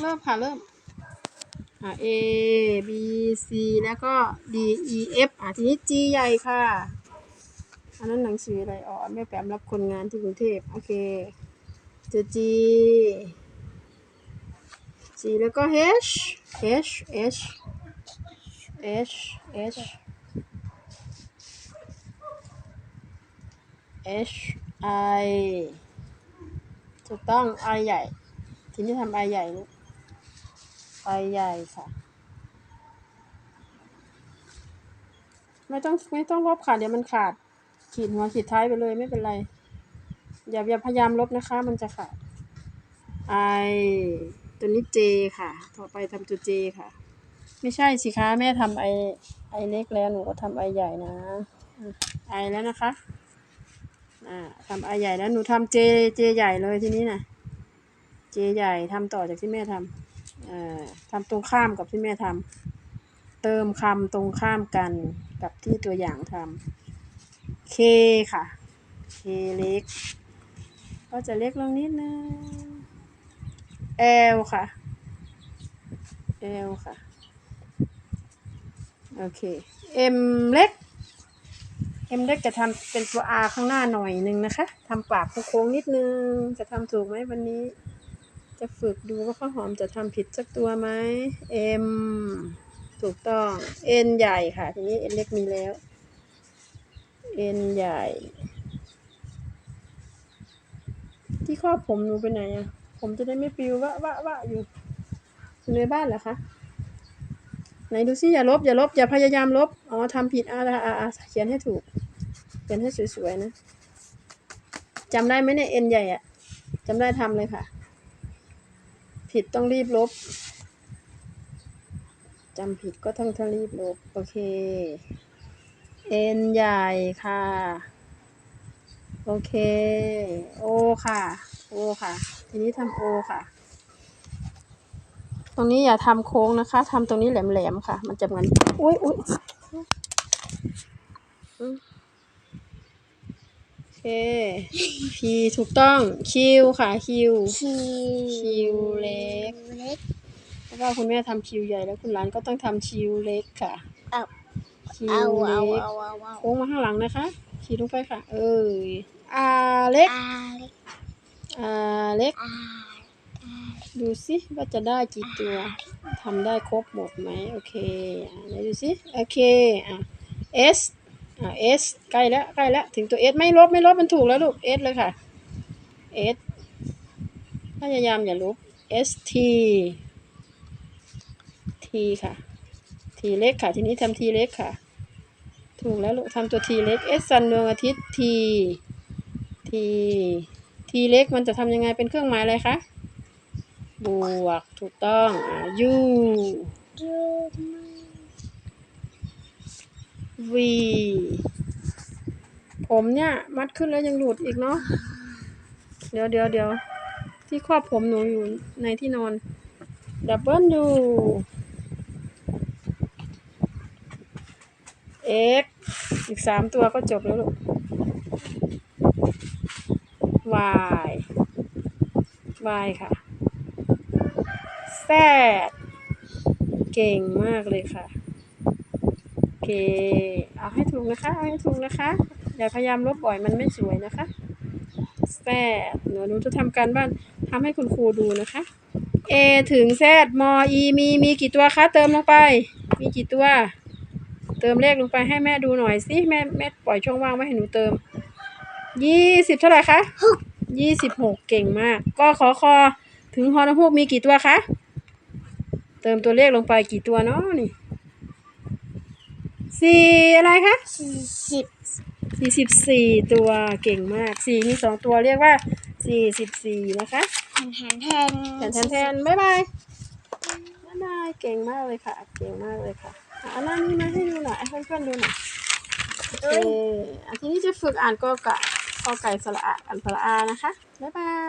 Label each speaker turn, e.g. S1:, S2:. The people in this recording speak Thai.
S1: เริ่มค่ะ เริ่มอ่า A B C แล้วก็ D E F อ่าทีนี้ G ใหญ่ค่ะ อันนั้นหนังสืออะไรอ๋อแม่แปมรับคนงานที่กรุงเทพโอเคเจอ G G แล้วก็ H H H H H H I ถูกต้อง I ใหญ่ ทีนี้ทำ I ใหญ่ลูก I ใหญ่ค่ะ ไม่ต้องไม่ต้องลบค่ะ เดี๋ยวมันขาด ขีดหัวขีดท้ายไปเลยไม่เป็นไร อย่าอย่าพยายามลบนะคะ มันจะขาด I ตัวนี้ J ค่ะ ต่อไปทำตัว J ค่ะ ไม่ใช่สิคะแม่ทำ I I เล็กแล้วหนูก็ทำ I ใหญ่นะไอแล้วนะคะอ่าทำ I ใหญ่แล้วหนูทำ J J ใหญ่เลยทีนี้นะ J ใหญ่ทำต่อจากที่แม่ทำ ทำตรงข้ามกับที่แม่ทำเติมคำตรงข้ามกันกับที่ตัวอย่างทำ K ค่ะ K เล็ก ก็จะเล็กลงนิดนึง L ค่ะ L ค่ะ โอเค M เล็ก M เล็กจะทำเป็นตัว R ข้างหน้าหน่อยนึงนะคะทำปากโค้งนิดนึง จะทำถูกไหมวันนี้ จะฝึกดูว่าข้าวหอมจะทำผิดสักตัวไหม M ถูกต้อง N ใหญ่ค่ะ ทีนี้ N เล็กมีแล้ว N ใหญ่ ที่ครอบผมหนูไปไหนอะผมจะได้ไม่ปิววะวะวะอยู่อยู่ในบ้านเหรอคะ ไหนดูสิอย่าลบอย่าลบอย่าพยายามลบ อ๋อทำผิดอ่าอ่าอ่าเขียนให้ถูก เขียนให้สวยๆนะจำได้ไหมเนี่ย N ใหญ่อะจำได้ทำเลยค่ะ ผิดต้องรีบลบจำผิดก็ต้องต้องรีบลบ โอเค N ใหญ่ค่ะ โอเค O ค่ะ O ค่ะ ทีนี้ทำ O ค่ะ ตรงนี้อย่าทำโค้งนะคะทำตรงนี้แหลมๆค่ะ มันจะเหมือน อุ้ยอุ้ยอ P ถูกต้อง Q ค่ะ Q
S2: คี
S1: คิวเล็ก
S2: เล็ก
S1: เพราะว่าคุณแม่ทำคิวใหญ่แล้วคุณหลานก็ต้องทำคิวเล็กค่ะ
S2: เอา
S1: คิ
S2: เอา
S1: ว
S2: เอา
S1: เล็ก
S2: เอาเอาเอา
S1: โค้งมาข้างหลังนะคะ ขีดลงไปค่ะ เอ้ยอาเล็ก
S2: อาเล็ก
S1: อาเล็ก
S2: อา
S1: ดูสิว่าจะได้กี่ตัวทำได้ครบหมดไหมโอเคอะไหนดูสิโอเคอะ S อะ S ใกล้แล้วใกล้แล้วถึงตัว S ไม่ลบไม่ลบมันถูกแล้วลูก S เลยค่ะ S พยายามอย่าลบ S T T ค่ะ T เล็กค่ะ ทีนี้ทำ T เล็กค่ะ ถูกแล้วลูกทำตัว T เล็ก S ซันดวงอาทิตย์ T T T เล็กมันจะทำยังไงเป็นเครื่องหมายอะไรคะบวกถูกต้องอ่า U
S2: ดู
S1: V ผมเนี่ย มัดขึ้นแล้วยังหลุดอีกเนาะ เดี๋ยวเดี๋ยวเดี๋ยวที่ครอบผมหนูอยู่ในที่นอน W X อีกสามตัวก็จบแล้วลูก Y Y ค่ะ Z เก่งมากเลยค่ะ เค เอาให้ถูกนะคะ เอาให้ถูกนะคะ อย่าพยายามลบบ่อยมันไม่สวยนะคะแซดหนูหนูจะทำการบ้านทำให้คุณครูดูนะคะ A ถึง Z มอ e มีมีกี่ตัวคะ เติมลงไป มีกี่ตัว เติมเลขลงไปให้แม่ดูหน่อยสิแม่แม่ปล่อยช่องว่างไว้ให้หนูเติมยี่สิบเท่าไหร่คะยี่สิบหกเก่งมาก ก็ขอคอถึงฮอนฮูกมีกี่ตัวคะ เติมตัวเลขลงไปกี่ตัวเนาะนี่ สี่อะไรคะ
S2: สี่สิบ
S1: สี่สิบสี่ตัวเก่งมากสี่มีสองตัวเรียกว่าสี่สิบสี่นะคะ
S2: แทนแทนแทน
S1: แทนแทนแทนบ๊ายบายบ๊ายบายเก่งมากเลยค่ะ เก่งมากเลยค่ะอะเอาหน้านี้มาให้ดูหน่อยให้เพื่อนๆดูหน่อยโอเคอะทีนี้จะฝึกอ่านกอไก่กอไก่สระอะอ่านสระอานะคะบ๊ายบาย